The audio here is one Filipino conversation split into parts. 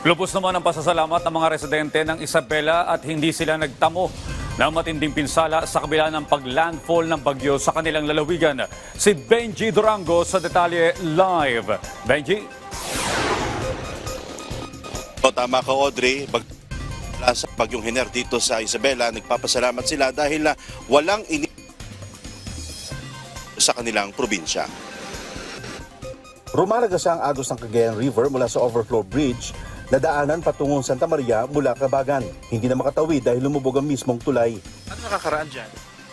Lubos naman ang pasasalamat ng mga residente ng Isabela at hindi sila nagtamo ng matinding pinsala sa kabila ng paglandfall ng bagyo sa kanilang lalawigan. Si Benji Durango sa detalye live. Benji? O, tama ka Audrey, Bag sa bagyong Hiner dito sa Isabela, nagpapasalamat sila dahil na walang ini sa kanilang probinsya. Rumaragas ang agos ng Cagayan River mula sa Overflow Bridge na daanan patungong Santa Maria mula Kabagan. Hindi na makatawid dahil lumubog ang mismong tulay. Ano nakakaraan dyan?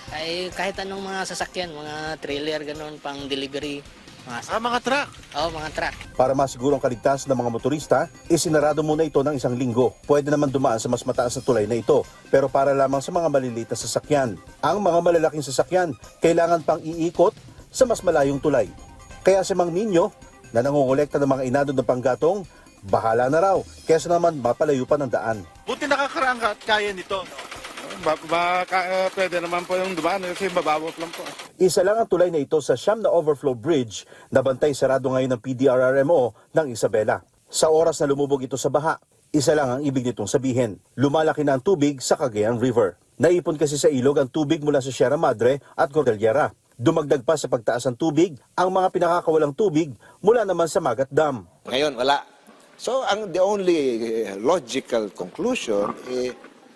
Ay kahit anong mga sasakyan, mga trailer, ganun, pang delivery. Mga, Ah, mga truck. oh, mga truck. Para masigurong kaligtas ng mga motorista, isinarado muna ito ng isang linggo. Pwede naman dumaan sa mas mataas na tulay na ito, pero para lamang sa mga maliliit na sasakyan. Ang mga malalaking sasakyan, kailangan pang iikot sa mas malayong tulay. Kaya si Mang Nino, na nangongolekta ng mga inado ng panggatong, bahala na raw, kesa naman mapalayo pa ng daan. Buti nakakaraan ka at kaya nito. Ba, ba, ka, eh, pwede naman po yung dumaan kasi mababot lang po. Isa lang ang tulay na ito sa siyam na overflow bridge na bantay sarado ngayon ng PDRRMO ng Isabela. Sa oras na lumubog ito sa baha, isa lang ang ibig nitong sabihin. Lumalaki na ang tubig sa Cagayan River. Naipon kasi sa ilog ang tubig mula sa Sierra Madre at Cordillera. Dumagdag pa sa pagtaas ng tubig ang mga pinakakawalang tubig mula naman sa Magat Dam. Ngayon, wala. So, ang the only eh, logical conclusion, eh,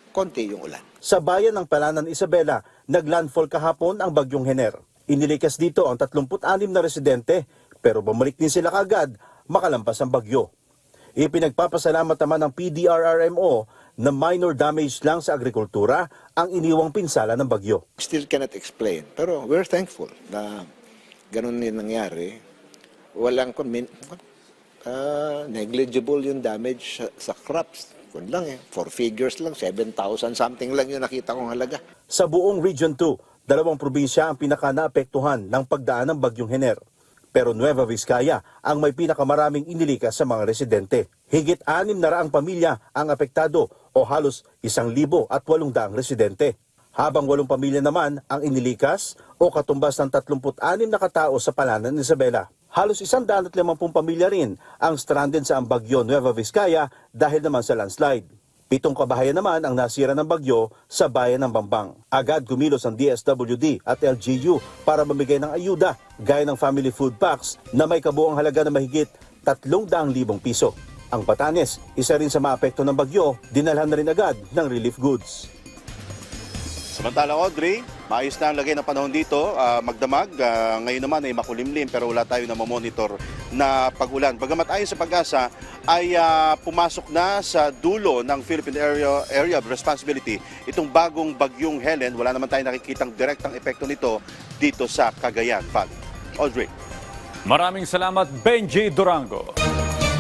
konti yung ulan. Sa bayan ng Palanan, Isabela, naglandfall kahapon ang bagyong Hener. Inilikas dito ang 36 na residente pero bumalik din sila kagad makalampas ang bagyo. Ipinagpapasalamat naman ng PDRRMO na minor damage lang sa agrikultura ang iniwang pinsala ng bagyo. Still cannot explain. Pero we're thankful na ganun din nangyari. Walang ah, negligible yung damage sa, sa crops. Kung lang eh, four figures lang, 7,000 something lang yung nakita kong halaga. Sa buong Region 2, dalawang probinsya ang pinaka-naapektuhan ng pagdaan ng bagyong Hener. Pero Nueva Vizcaya ang may pinakamaraming inilikas sa mga residente. Higit anim na raang pamilya ang apektado o halos isang libo at walong daang residente. Habang walong pamilya naman ang inilikas o katumbas ng 36 na katao sa Palanan, Isabela. Halos isang daan at limampung pamilya rin ang stranded sa ang bagyo Nueva Vizcaya dahil naman sa landslide. Pitong kabahayan naman ang nasira ng bagyo sa bayan ng Bambang. Agad kumilos ang DSWD at LGU para mamigay ng ayuda gaya ng family food packs na may kabuang halaga na mahigit 300,000 piso. Ang Patanes, isa rin sa maapekto ng bagyo, dinalhan na rin agad ng relief goods. Samantala Audrey, maayos na ang lagay ng panahon dito, ah, magdamag. Ah, ngayon naman ay makulimlim pero wala tayo na mamonitor na pag-ulan. Bagamat ayon sa pag-asa ay ah, pumasok na sa dulo ng Philippine Area, Area of Responsibility itong bagong bagyong Helen. Wala naman tayo nakikitang direktang epekto nito dito sa Cagayan Valley. Audrey. Maraming salamat, Benji Durango.